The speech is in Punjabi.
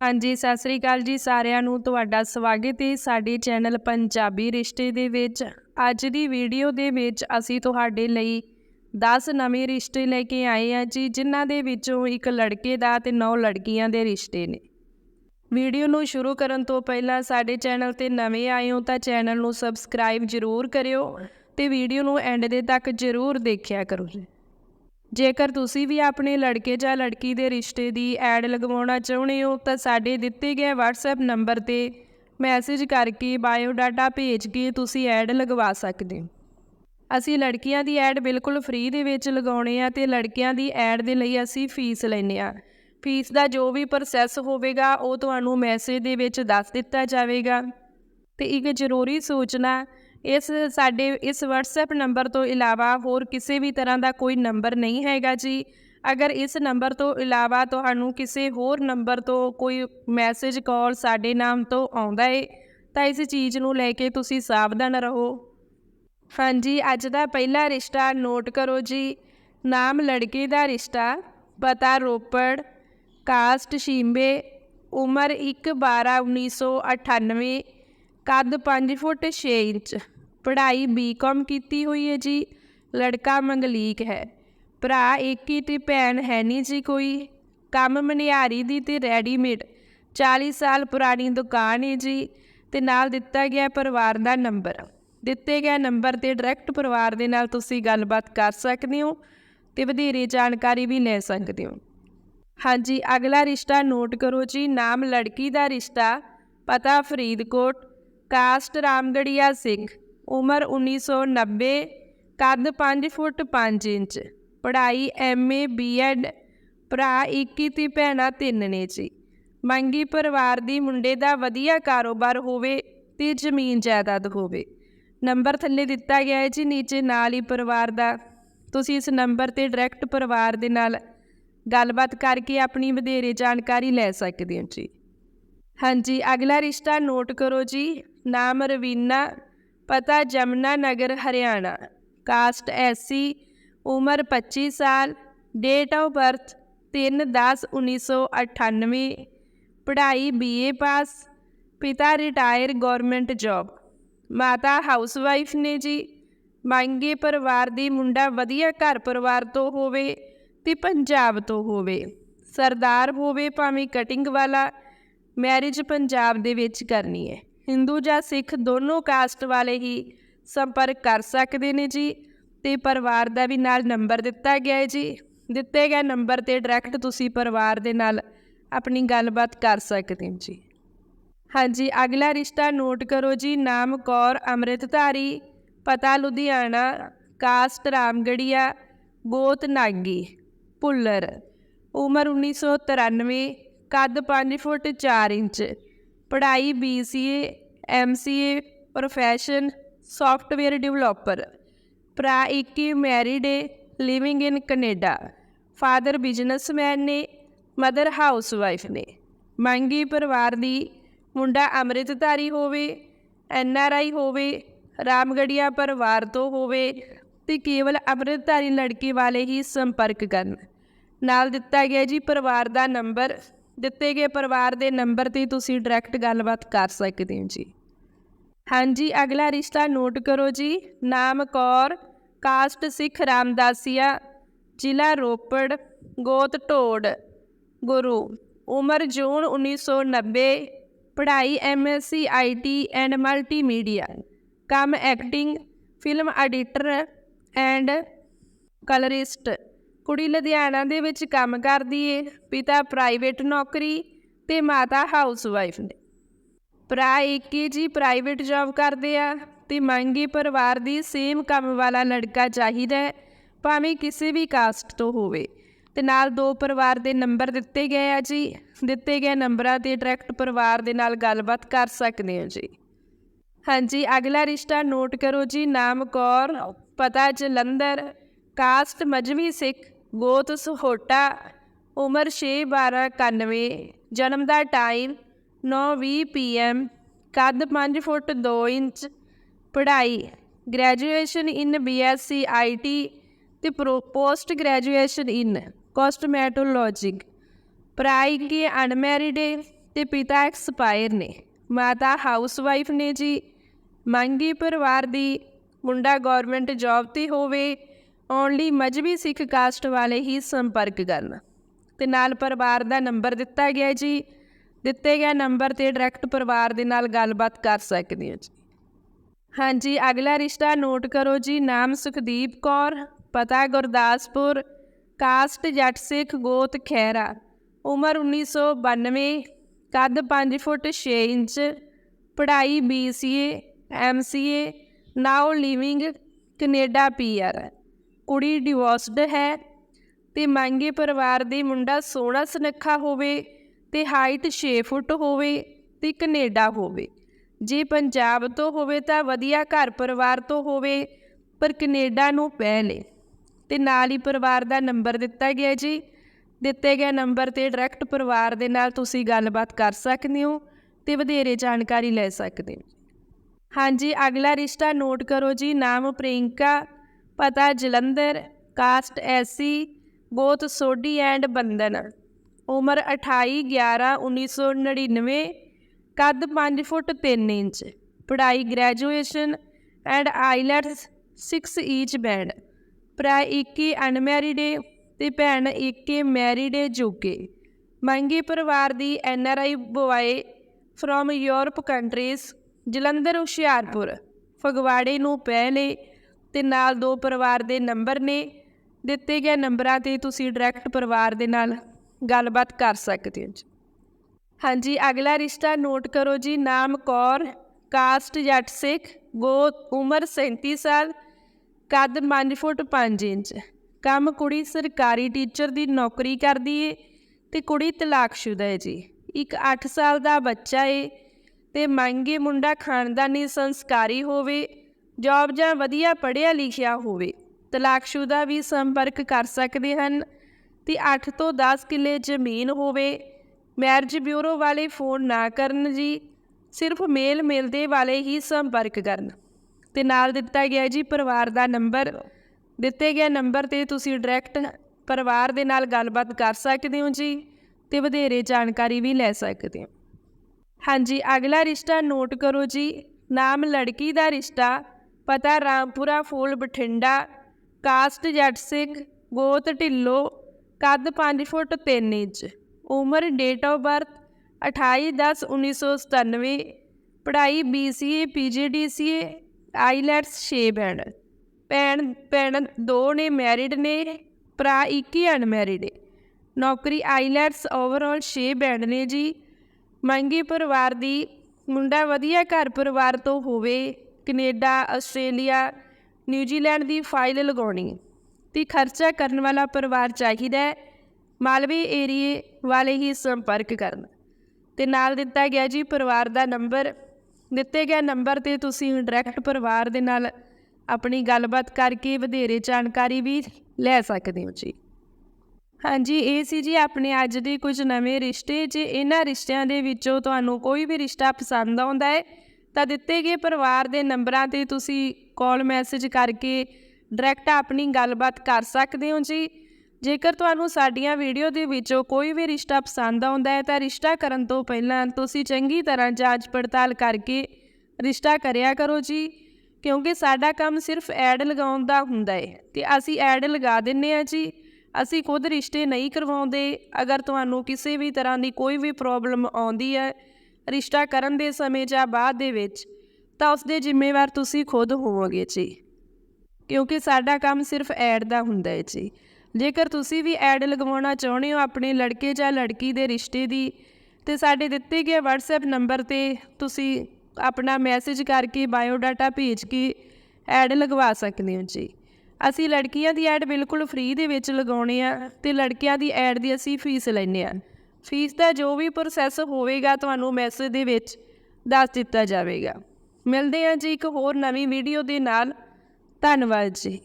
ਹਾਂਜੀ, ਸਤਿ ਸ੍ਰੀ ਅਕਾਲ ਜੀ ਸਾਰਿਆਂ ਨੂੰ, ਤੁਹਾਡਾ ਸਵਾਗਤ ਹੈ ਸਾਡੇ ਚੈਨਲ ਪੰਜਾਬੀ ਰਿਸ਼ਤੇ ਦੇ ਵਿੱਚ। ਅੱਜ ਦੀ ਵੀਡੀਓ ਦੇ ਵਿੱਚ ਅਸੀਂ ਤੁਹਾਡੇ ਲਈ 10 ਨਵੇਂ ਰਿਸ਼ਤੇ ਲੈ ਕੇ ਆਏ ਹਾਂ ਜੀ, ਜਿਨ੍ਹਾਂ ਦੇ ਵਿੱਚੋਂ ਇੱਕ ਲੜਕੇ ਦਾ ਤੇ 9 ਲੜਕੀਆਂ ਦੇ ਰਿਸ਼ਤੇ ਨੇ। ਵੀਡੀਓ ਨੂੰ ਸ਼ੁਰੂ ਕਰਨ ਤੋਂ ਪਹਿਲਾਂ ਸਾਡੇ ਚੈਨਲ ਤੇ ਨਵੇਂ ਆਏ ਹੋ ਤਾਂ ਚੈਨਲ ਨੂੰ ਸਬਸਕ੍ਰਾਈਬ ਜ਼ਰੂਰ ਕਰਿਓ ਤੇ ਵੀਡੀਓ ਨੂੰ ਐਂਡ ਦੇ ਤੱਕ ਜ਼ਰੂਰ ਦੇਖਿਆ ਕਰੋ ਜੀ। ਜੇਕਰ ਤੁਸੀਂ ਵੀ ਆਪਣੇ ਲੜਕੇ ਜਾਂ ਲੜਕੀ ਦੇ ਰਿਸ਼ਤੇ ਦੀ ਐਡ ਲਗਵਾਉਣਾ ਚਾਹੁੰਦੇ ਹੋ, ਤਾਂ ਸਾਡੇ ਦਿੱਤੇ ਗਏ WhatsApp ਨੰਬਰ ਤੇ ਮੈਸੇਜ ਕਰਕੇ ਬਾਇਓ ਡਾਟਾ ਭੇਜ ਕੇ ਤੁਸੀਂ ਐਡ ਲਗਵਾ ਸਕਦੇ ਹੋ। ਅਸੀਂ ਲੜਕੀਆਂ ਦੀ ਐਡ ਬਿਲਕੁਲ ਫ੍ਰੀ ਦੇ ਵਿੱਚ ਲਗਾਉਣੇ ਆ ਤੇ ਲੜਕਿਆਂ ਦੀ ਐਡ ਦੇ ਲਈ ਅਸੀਂ ਫੀਸ ਲੈਂਦੇ ਆ। ਫੀਸ ਦਾ ਜੋ ਵੀ ਪ੍ਰੋਸੈਸ ਹੋਵੇਗਾ, ਉਹ ਤੁਹਾਨੂੰ ਮੈਸੇਜ ਦੇ ਵਿੱਚ ਦੱਸ ਦਿੱਤਾ ਜਾਵੇਗਾ। ਤੇ ਇੱਕ ਜ਼ਰੂਰੀ ਸੂਚਨਾ ਇਸ ਸਾਡੇ, ਇਸ WhatsApp ਨੰਬਰ ਤੋਂ ਇਲਾਵਾ ਹੋਰ ਕਿਸੇ ਵੀ ਤਰ੍ਹਾਂ ਦਾ ਕੋਈ ਨੰਬਰ ਨਹੀਂ ਹੈਗਾ ਜੀ। ਅਗਰ ਇਸ ਨੰਬਰ ਤੋਂ ਇਲਾਵਾ ਤੁਹਾਨੂੰ ਕਿਸੇ ਹੋਰ ਨੰਬਰ ਤੋਂ ਕੋਈ ਮੈਸੇਜ ਕਾਲ ਸਾਡੇ ਨਾਮ ਤੋਂ ਆਉਂਦਾ ਏ, ਤਾਂ ਇਸ ਚੀਜ਼ ਨੂੰ ਲੈ ਕੇ ਤੁਸੀਂ ਸਾਵਧਾਨ ਰਹੋ। ਹਾਂਜੀ, ਅੱਜ ਦਾ ਪਹਿਲਾ ਰਿਸ਼ਤਾ ਨੋਟ ਕਰੋ ਜੀ। ਨਾਮ ਲੜਕੇ ਦਾ ਰਿਸ਼ਤਾ, ਪਤਾ ਰੋਪੜ, ਕਾਸਟ ਸ਼ੀਂਬੇ, ਉਮਰ 1 12 1998 ਕੱਦ 5 ਫੁੱਟ 6 ਇੰਚ। ਪੜ੍ਹਾਈ ਬੀਕਾਮ ਕੀਤੀ ਹੋਈ ਹੈ ਜੀ। ਲੜਕਾ ਮੰਗਲੀਕ ਹੈ। ਭਰਾ ਇੱਕ ਹੀ ਤੇ ਭੈਣ ਹੈ ਨਹੀਂ ਜੀ ਕੋਈ। ਕੰਮ ਮਨਿਆਰੀ ਦੀ ਤੇ ਰੈਡੀਮੇਡ। 40 ਸਾਲ ਪੁਰਾਣੀ ਦੁਕਾਨ ਹੈ ਜੀ ਤੇ ਨਾਲ ਦਿੱਤਾ ਗਿਆ ਪਰਿਵਾਰ ਦਾ ਨੰਬਰ। ਦਿੱਤੇ ਗਏ ਨੰਬਰ ਤੇ ਡਾਇਰੈਕਟ ਪਰਿਵਾਰ ਦੇ ਨਾਲ ਤੁਸੀਂ ਗੱਲਬਾਤ ਕਰ ਸਕਦੇ ਹੋ ਤੇ ਵਧੇਰੇ ਜਾਣਕਾਰੀ ਵੀ ਲੈ ਸਕਦੇ ਹੋ। ਹਾਂਜੀ, ਅਗਲਾ ਰਿਸ਼ਤਾ ਨੋਟ ਕਰੋ ਜੀ। ਨਾਮ ਲੜਕੀ ਦਾ ਰਿਸ਼ਤਾ। ਪਤਾ ਫਰੀਦਕੋਟ। ਕਾਸਟ ਰਾਮਗੜੀਆ ਸਿੰਘ ਉਮਰ 1990 ਕੱਦ 5 ਫੁੱਟ 5 ਇੰਚ, ਪੜ੍ਹਾਈ ਐਮਏ ਬੀਐਡ ਭਰਾ ਇੱਕ ਹੀ ਤੇ ਭੈਣਾਂ ਤਿੰਨ ਨੇ ਜੀ। ਮੰਗੀ ਪਰਿਵਾਰ ਦੀ ਮੁੰਡੇ ਦਾ ਵਧੀਆ ਕਾਰੋਬਾਰ ਹੋਵੇ ਤੇ ਜ਼ਮੀਨ ਜਾਇਦਾਦ ਹੋਵੇ। ਨੰਬਰ ਥੱਲੇ ਦਿੱਤਾ ਗਿਆ ਹੈ ਜੀ, ਨੀਚੇ ਨਾਲ ਹੀ ਪਰਿਵਾਰ ਦਾ। ਤੁਸੀਂ ਇਸ ਨੰਬਰ ਤੇ ਡਾਇਰੈਕਟ ਪਰਿਵਾਰ ਦੇ ਨਾਲ ਗੱਲਬਾਤ ਕਰਕੇ ਆਪਣੀ ਵਧੇਰੇ ਜਾਣਕਾਰੀ ਲੈ ਸਕਦੇ ਹੋ ਜੀ। ਹਾਂਜੀ, ਅਗਲਾ ਰਿਸ਼ਤਾ ਨੋਟ ਕਰੋ ਜੀ। ਨਾਮ ਰਵੀਨਾ ਪਤਾ ਜਮਨਾ ਨਗਰ, ਹਰਿਆਣਾ। ਕਾਸਟ ਐਸਸੀ ਉਮਰ 25 ਸਾਲ ਡੇਟ ਆਫ ਬਰਥ 3/10/1998 ਪੜ੍ਹਾਈ ਬੀਏ ਪਾਸ ਪਿਤਾ ਰਿਟਾਇਰ ਗਵਰਨਮੈਂਟ ਜੌਬ ਮਾਤਾ ਹਾਊਸਵਾਈਫ ਨੇ ਜੀ, ਮੰਗੇ ਪਰਿਵਾਰ ਦੀ ਮੁੰਡਾ ਵਧੀਆ ਘਰ ਪਰਿਵਾਰ ਤੋਂ ਹੋਵੇ ਤੇ ਪੰਜਾਬ ਤੋਂ ਹੋਵੇ। ਸਰਦਾਰ ਹੋਵੇ ਭਾਵੇਂ ਕਟਿੰਗ ਵਾਲਾ ਮੈਰਿਜ ਪੰਜਾਬ ਦੇ ਵਿੱਚ ਕਰਨੀ ਹੈ। ਹਿੰਦੂ ਜਾਂ ਸਿੱਖ ਦੋਨੋਂ ਕਾਸਟ ਵਾਲੇ ਹੀ ਸੰਪਰਕ ਕਰ ਸਕਦੇ ਨੇ ਜੀ ਤੇ ਪਰਿਵਾਰ ਦਾ ਵੀ ਨਾਲ ਨੰਬਰ ਦਿੱਤਾ ਗਿਆ ਹੈ ਜੀ। ਦਿੱਤੇ ਗਏ ਨੰਬਰ ਤੇ ਡਾਇਰੈਕਟ ਤੁਸੀਂ ਪਰਿਵਾਰ ਦੇ ਨਾਲ ਆਪਣੀ ਗੱਲਬਾਤ ਕਰ ਸਕਦੇ ਹੋ ਜੀ। ਹਾਂਜੀ, ਅਗਲਾ ਰਿਸ਼ਤਾ ਨੋਟ ਕਰੋ ਜੀ। ਨਾਮ ਕੌਰ, ਅੰਮ੍ਰਿਤਧਾਰੀ, ਪਤਾ ਲੁਧਿਆਣਾ, ਕਾਸਟ ਰਾਮਗੜੀਆ, ਗੋਤ ਨਾਗੀ ਪੁੱਲਰ ਉਮਰ 1993 ਕੱਦ 5 ਫੁੱਟ 4 ਇੰਚ। ਪੜ੍ਹਾਈ BCA MCA profession software developer ਭਰਾ ਇੱਕ married A living in Canada father businessman ਨੇ ਮਦਰ ਹਾਊਸਵਾਈਫ ਨੇ। ਮੰਗੀ ਪਰਿਵਾਰ ਦੀ, ਮੁੰਡਾ ਅੰਮ੍ਰਿਤਧਾਰੀ ਹੋਵੇ ਐਨ ਆਰ ਆਈ ਹੋਵੇ, ਰਾਮਗੜੀਆ ਪਰਿਵਾਰ ਤੋਂ ਹੋਵੇ ਤੇ ਕੇਵਲ ਅੰਮ੍ਰਿਤਧਾਰੀ ਲੜਕੀ ਵਾਲੇ ਹੀ ਸੰਪਰਕ ਕਰਨ। ਨਾਲ ਦਿੱਤਾ ਗਿਆ ਜੀ ਪਰਿਵਾਰ ਦਾ ਨੰਬਰ ਦਿੱਤੇ ਗਏ ਪਰਿਵਾਰ ਦੇ ਨੰਬਰ ਤੇ ਤੁਸੀਂ ਡਾਇਰੈਕਟ ਗੱਲਬਾਤ ਕਰ ਸਕਦੇ ਹੋ ਜੀ। ਹਾਂਜੀ, ਅਗਲਾ ਰਿਸ਼ਤਾ ਨੋਟ ਕਰੋ ਜੀ। ਨਾਮ ਕੌਰ, ਕਾਸਟ ਸਿੱਖ ਰਾਮਦਾਸੀਆ, ਜ਼ਿਲ੍ਹਾ ਰੋਪੜ, ਗੋਤ ਢੋੜ, ਗੁਰੂ। ਉਮਰ ਜੂਨ 1990 ਪੜ੍ਹਾਈ ਐਮਐਸਸੀ ਆਈਟੀ ਐਂਡ ਮਲਟੀਮੀਡੀਆ। ਕੰਮ acting, film editor and colourist. ਕੁੜੀ ਲੁਧਿਆਣਾ ਦੇ ਵਿੱਚ ਕੰਮ ਕਰਦੀ ਏ, ਪਿਤਾ ਪ੍ਰਾਈਵੇਟ ਨੌਕਰੀ ਤੇ ਮਾਤਾ ਹਾਊਸਵਾਈਫ ਨੇ। ਭਰਾ ਇੱਕ ਜੀ ਪ੍ਰਾਈਵੇਟ ਜੌਬ ਕਰਦੇ ਆ ਤੇ ਮੰਗੀ ਪਰਿਵਾਰ ਦੀ ਸੇਮ ਕੰਮ ਵਾਲਾ ਲੜਕਾ ਚਾਹੀਦਾ ਹੈ, ਭਾਵੇਂ ਕਿਸੇ ਵੀ ਕਾਸਟ ਤੋਂ ਹੋਵੇ। ਤੇ ਨਾਲ ਦੋ ਪਰਿਵਾਰ ਦੇ ਨੰਬਰ ਦਿੱਤੇ ਗਏ ਆ ਜੀ, ਦਿੱਤੇ ਗਏ ਨੰਬਰਾਂ ਤੇ ਡਾਇਰੈਕਟ ਪਰਿਵਾਰ ਦੇ ਨਾਲ ਗੱਲਬਾਤ ਕਰ ਸਕਦੇ ਹੋ ਜੀ। ਹਾਂਜੀ, ਅਗਲਾ ਰਿਸ਼ਤਾ ਨੋਟ ਕਰੋ ਜੀ, ਨਾਮ ਕੌਰ, ਪਤਾ ਜਲੰਧਰ ਕਾਸਟ ਮਜਵੀ ਸਿੱਖ ਗੋਤ ਸਹੋਟਾ, ਉਮਰ 6/12/91 ਜਨਮ ਦਾ ਟਾਈਮ 9:20 ਪੀਐਮ ਕੱਦ 5 ਫੁੱਟ 2 ਇੰਚ, ਪੜ੍ਹਾਈ ਗ੍ਰੈਜੂਏਸ਼ਨ ਇਨ ਬੀਐਸਸੀ ਆਈਟੀ ਤੇ ਪੋਸਟ ਗ੍ਰੈਜੂਏਸ਼ਨ ਇਨ ਕਾਸਟਮੈਟੋਲੋਜੀ ਭਰਾ ਇੱਕ ਅਨਮੈਰਿਡ ਤੇ ਪਿਤਾ ਐਕਸਪਾਇਰ ਨੇ, ਮਾਤਾ ਹਾਊਸਵਾਈਫ ਨੇ ਜੀ, ਮੰਗੀ ਪਰਿਵਾਰ ਦੀ, ਮੁੰਡਾ ਗਵਰਨਮੈਂਟ ਜੌਬ ਤੇ ਹੋਵੇ ਓਨਲੀ ਮਜਬੀ ਸਿੱਖ ਕਾਸਟ ਵਾਲੇ ਹੀ ਸੰਪਰਕ ਕਰਨ। ਤੇ ਨਾਲ ਪਰਿਵਾਰ ਦਾ ਨੰਬਰ ਦਿੱਤਾ ਗਿਆ ਜੀ। ਦਿੱਤੇ ਗਏ ਨੰਬਰ ਤੇ ਡਾਇਰੈਕਟ ਪਰਿਵਾਰ ਦੇ ਨਾਲ ਗੱਲਬਾਤ ਕਰ ਸਕਦੇ ਹੋ ਜੀ। ਹਾਂਜੀ, ਅਗਲਾ ਰਿਸ਼ਤਾ ਨੋਟ ਕਰੋ ਜੀ। ਨਾਮ ਸੁਖਦੀਪ ਕੌਰ, ਪਤਾ ਗੁਰਦਾਸਪੁਰ, ਕਾਸਟ ਜੱਟ ਸਿੱਖ ਗੋਤ ਖੈਰਾ ਉਮਰ 1992 ਕੱਦ 5 ਫੁੱਟ 6 ਇੰਚ, ਪੜ੍ਹਾਈ BCA MCA now living Canada PR ਕੁੜੀ ਡਿਵੋਰਸਡ ਹੈ ਤੇ ਮੰਗੇ ਪਰਿਵਾਰ ਦੇ ਮੁੰਡਾ ਸੋਹਣਾ ਸੁਨੱਖਾ ਹੋਵੇ ਤੇ ਹਾਈਟ 6 ਫੁੱਟ ਹੋਵੇ ਤੇ ਕੈਨੇਡਾ ਹੋਵੇ। ਜੇ ਪੰਜਾਬ ਤੋਂ ਹੋਵੇ ਤਾਂ ਵਧੀਆ ਘਰ ਪਰਿਵਾਰ ਤੋਂ ਹੋਵੇ, ਪਰ ਕੈਨੇਡਾ ਨੂੰ ਪਹਿਲੇ ਤੇ ਨਾਲ ਹੀ ਪਰਿਵਾਰ ਦਾ ਨੰਬਰ ਦਿੱਤਾ ਗਿਆ ਜੀ। ਦਿੱਤੇ ਗਏ ਨੰਬਰ ਤੇ ਡਾਇਰੈਕਟ ਪਰਿਵਾਰ ਦੇ ਨਾਲ ਤੁਸੀਂ ਗੱਲਬਾਤ ਕਰ ਸਕਦੇ ਹੋ ਤੇ ਵਧੇਰੇ ਜਾਣਕਾਰੀ ਲੈ ਸਕਦੇ ਹੋ। ਹਾਂਜੀ, ਅਗਲਾ ਰਿਸ਼ਤਾ ਨੋਟ ਕਰੋ ਜੀ। ਨਾਮ ਪ੍ਰਿੰਕਾ ਪਤਾ ਜਲੰਧਰ, ਕਾਸਟ ਐਸੀ ਗੋਤ ਸੋਢੀ ਐਂਡ ਬੰਦਨ ਉਮਰ 28 11 1999 ਕੱਦ 5 ਫੁੱਟ 3 ਇੰਚ। ਪੜ੍ਹਾਈ graduation and IELTS 6 each band. ਭਰਾ 21 ਅਨਮੈਰਿਡ ਏ ਤੇ ਭੈਣ 21 ਮੈਰਿਡ ਏ ਜੋਕੇ ਮੰਗੀ ਪਰਿਵਾਰ ਦੀ N R I boy from Europe countries, Jalandhar Hoshiarpur. ਫਗਵਾੜੇ ਨੂੰ ਪਹਿਲੇ ਤੇ ਨਾਲ ਦੋ ਪਰਿਵਾਰ ਦੇ ਨੰਬਰ ਨੇ। ਦਿੱਤੇ ਗਏ ਨੰਬਰਾਂ ਤੇ ਤੁਸੀਂ ਡਾਇਰੈਕਟ ਪਰਿਵਾਰ ਦੇ ਨਾਲ ਗੱਲਬਾਤ ਕਰ ਸਕਦੇ ਹੋ ਜੀ। ਹਾਂਜੀ, ਅਗਲਾ ਰਿਸ਼ਤਾ ਨੋਟ ਕਰੋ ਜੀ। ਨਾਮ ਕੌਰ ਕਾਸਟ ਜੱਟ ਸਿੱਖ, ਗੋ, ਉਮਰ 37 ਸਾਲ, ਕੱਦ 5 ਫੁੱਟ 5 ਇੰਚ। ਕੰਮ ਕੁੜੀ ਸਰਕਾਰੀ ਟੀਚਰ ਦੀ ਨੌਕਰੀ ਕਰਦੀ ਏ ਤੇ ਕੁੜੀ ਤਲਾਕਸ਼ੁਦਾ ਹੈ ਜੀ। ਇੱਕ 8 ਸਾਲ ਦਾ ਬੱਚਾ ਏ ਤੇ ਮੰਗੇ ਮੁੰਡਾ ਖਾਨਦਾਨੀ ਸੰਸਕਾਰੀ ਹੋਵੇ ਜੌਬ ਜਾਂ ਵਧੀਆ ਪੜ੍ਹਿਆ ਲਿਖਿਆ ਹੋਵੇ ਤਲਾਕਸ਼ੁਦਾ ਵੀ ਸੰਪਰਕ ਕਰ ਸਕਦੇ ਹਨ। ਤੇ 8 ਤੋਂ 10 ਕਿੱਲੇ ਜ਼ਮੀਨ ਹੋਵੇ, ਮੈਰਿਜ ਬਿਊਰੋ ਵਾਲੇ ਫੋਨ ਨਾ ਕਰਨ ਜੀ, ਸਿਰਫ ਮੇਲ ਮਿਲਦੇ ਵਾਲੇ ਹੀ ਸੰਪਰਕ ਕਰਨ। ਤੇ ਨਾਲ ਦਿੱਤਾ ਗਿਆ ਜੀ ਪਰਿਵਾਰ ਦਾ ਨੰਬਰ। ਦਿੱਤੇ ਗਏ ਨੰਬਰ ਤੇ ਤੁਸੀਂ ਡਾਇਰੈਕਟ ਪਰਿਵਾਰ ਦੇ ਨਾਲ ਗੱਲਬਾਤ ਕਰ ਸਕਦੇ ਹੋ ਜੀ ਤੇ ਵਧੇਰੇ ਜਾਣਕਾਰੀ ਵੀ ਲੈ ਸਕਦੇ ਹੋ। ਹਾਂਜੀ, ਅਗਲਾ ਰਿਸ਼ਤਾ ਨੋਟ ਕਰੋ ਜੀ। ਨਾਮ ਲੜਕੀ ਦਾ ਰਿਸ਼ਤਾ। ਪਤਾ ਰਾਮਪੁਰਾ ਫੂਲ ਬਠਿੰਡਾ, ਕਾਸਟ ਜੱਟ ਸਿੰਘ, ਗੋਤ ਢਿੱਲੋ, ਕੱਦ 5 ਫੁੱਟ 3 ਇੰਚ, ਉਮਰ ਡੇਟ ਆਫ ਬਰਥ 28/10/1997 ਪੜ੍ਹਾਈ BCA PGDCA ਆਈਲੈਟਸ 6 ਬੈਂਡ ਭੈਣ ਭੈਣ ਦੋ ਨੇ ਮੈਰਿਡ ਨੇ, ਭਰਾ ਇੱਕ ਹੀ ਅਨਮੈਰਿਡ ਹੈ ਨੌਕਰੀ ਆਈਲੈਟਸ ਓਵਰਆਲ 6 ਬੈਂਡ ਨੇ ਜੀ ਮੰਗੀ ਪਰਿਵਾਰ ਦੀ, ਮੁੰਡਾ ਵਧੀਆ ਘਰ ਪਰਿਵਾਰ ਤੋਂ ਹੋਵੇ ਕੈਨੇਡਾ, ਆਸਟ੍ਰੇਲੀਆ, ਨਿਊਜ਼ੀਲੈਂਡ ਦੀ ਫਾਈਲ ਲਗਾਉਣੀ। ਤੇ ਖਰਚਾ ਕਰਨ ਵਾਲਾ ਪਰਿਵਾਰ ਚਾਹੀਦਾ ਹੈ। ਮਾਲਵੇ ਏਰੀਏ ਵਾਲੇ ਹੀ ਸੰਪਰਕ ਕਰਨ। ਤੇ ਨਾਲ ਦਿੱਤਾ ਗਿਆ ਜੀ ਪਰਿਵਾਰ ਦਾ ਨੰਬਰ। ਦਿੱਤੇ ਗਿਆ ਨੰਬਰ ਤੇ ਤੁਸੀਂ ਡਾਇਰੈਕਟ ਪਰਿਵਾਰ ਦੇ ਨਾਲ ਆਪਣੀ ਗੱਲਬਾਤ ਕਰਕੇ ਵਧੇਰੇ ਜਾਣਕਾਰੀ ਵੀ ਲੈ ਸਕਦੇ ਹੋ ਜੀ। ਹਾਂਜੀ, ਇਹ ਸੀ ਜੀ ਆਪਣੇ ਅੱਜ ਦੇ ਕੁਝ ਨਵੇਂ ਰਿਸ਼ਤੇ। ਜੇ ਇਹਨਾਂ ਰਿਸ਼ਤਿਆਂ ਦੇ ਵਿੱਚੋਂ ਤੁਹਾਨੂੰ ਕੋਈ ਵੀ ਰਿਸ਼ਤਾ ਪਸੰਦ ਆਉਂਦਾ ਹੈ ਤਾਂ ਦਿੱਤੇ ਗਏ ਪਰਿਵਾਰ ਦੇ ਨੰਬਰਾਂ ਤੇ ਤੁਸੀਂ ਕਾਲ ਮੈਸੇਜ ਕਰਕੇ ਡਾਇਰੈਕਟ ਆਪਣੀ ਗੱਲਬਾਤ ਕਰ ਸਕਦੇ ਹੋ ਜੀ। ਜੇਕਰ ਤੁਹਾਨੂੰ ਸਾਡੀਆਂ ਵੀਡੀਓ ਦੇ ਵਿੱਚੋਂ ਕੋਈ ਵੀ ਰਿਸ਼ਤਾ ਪਸੰਦ ਆਉਂਦਾ ਹੈ, ਤਾਂ ਰਿਸ਼ਤਾ ਕਰਨ ਤੋਂ ਪਹਿਲਾਂ ਤੁਸੀਂ ਚੰਗੀ ਤਰ੍ਹਾਂ ਜਾਂਚ ਪੜਤਾਲ ਕਰਕੇ ਰਿਸ਼ਤਾ ਕਰਿਆ ਕਰੋ ਜੀ, ਕਿਉਂਕਿ ਸਾਡਾ ਕੰਮ ਸਿਰਫ ਐਡ ਲਗਾਉਣ ਦਾ ਹੁੰਦਾ ਹੈ ਤੇ ਅਸੀਂ ਐਡ ਲਗਾ ਦਿੰਨੇ ਆ ਜੀ। ਅਸੀਂ ਖੁਦ ਰਿਸ਼ਤੇ ਨਹੀਂ ਕਰਵਾਉਂਦੇ, ਅਗਰ ਤੁਹਾਨੂੰ ਕਿਸੇ ਵੀ ਤਰ੍ਹਾਂ ਦੀ ਕੋਈ ਵੀ ਪ੍ਰੋਬਲਮ ਆਉਂਦੀ ਹੈ ਰਿਸ਼ਤਾ ਕਰਨ ਦੇ ਸਮੇਂ ਜਾਂ ਬਾਅਦ ਦੇ ਵਿੱਚ, ਤਾਂ ਉਸ ਦੇ ਜ਼ਿੰਮੇਵਾਰ ਤੁਸੀਂ ਖੁਦ ਹੋਵੋਗੇ ਜੀ। ਕਿਉਂਕਿ ਸਾਡਾ ਕੰਮ ਸਿਰਫ ਐਡ ਦਾ ਹੁੰਦਾ ਹੈ ਜੀ। ਜੇਕਰ ਤੁਸੀਂ ਵੀ ਐਡ ਲਗਵਾਉਣਾ ਚਾਹੁੰਦੇ ਹੋ ਆਪਣੇ ਲੜਕੇ ਜਾਂ ਲੜਕੀ ਦੇ ਰਿਸ਼ਤੇ ਦੀ, ਤੇ ਸਾਡੇ ਦਿੱਤੇ ਗਏ WhatsApp ਨੰਬਰ ਤੇ ਤੁਸੀਂ ਆਪਣਾ ਮੈਸੇਜ ਕਰਕੇ ਬਾਇਓ ਡਾਟਾ ਭੇਜ ਕੇ ਐਡ ਲਗਵਾ ਸਕਦੇ ਹੋ ਜੀ। ਅਸੀਂ ਲੜਕੀਆਂ ਦੀ ਐਡ ਬਿਲਕੁਲ ਫ੍ਰੀ ਦੇ ਵਿੱਚ ਲਗਾਉਣੇ ਆ ਤੇ ਲੜਕਿਆਂ ਦੀ ਐਡ ਦੀ ਅਸੀਂ ਫੀਸ ਲੈਂਦੇ ਆ ਫੀਸ ਦਾ ਜੋ ਵੀ ਪ੍ਰੋਸੈਸ ਹੋਵੇਗਾ ਤੁਹਾਨੂੰ ਮੈਸੇਜ ਦੇ ਵਿੱਚ ਦੱਸ ਦਿੱਤਾ ਜਾਵੇਗਾ। ਮਿਲਦੇ ਹਾਂ ਜੀ ਇੱਕ ਹੋਰ ਨਵੀਂ ਵੀਡੀਓ ਦੇ ਨਾਲ। ਧੰਨਵਾਦ ਜੀ।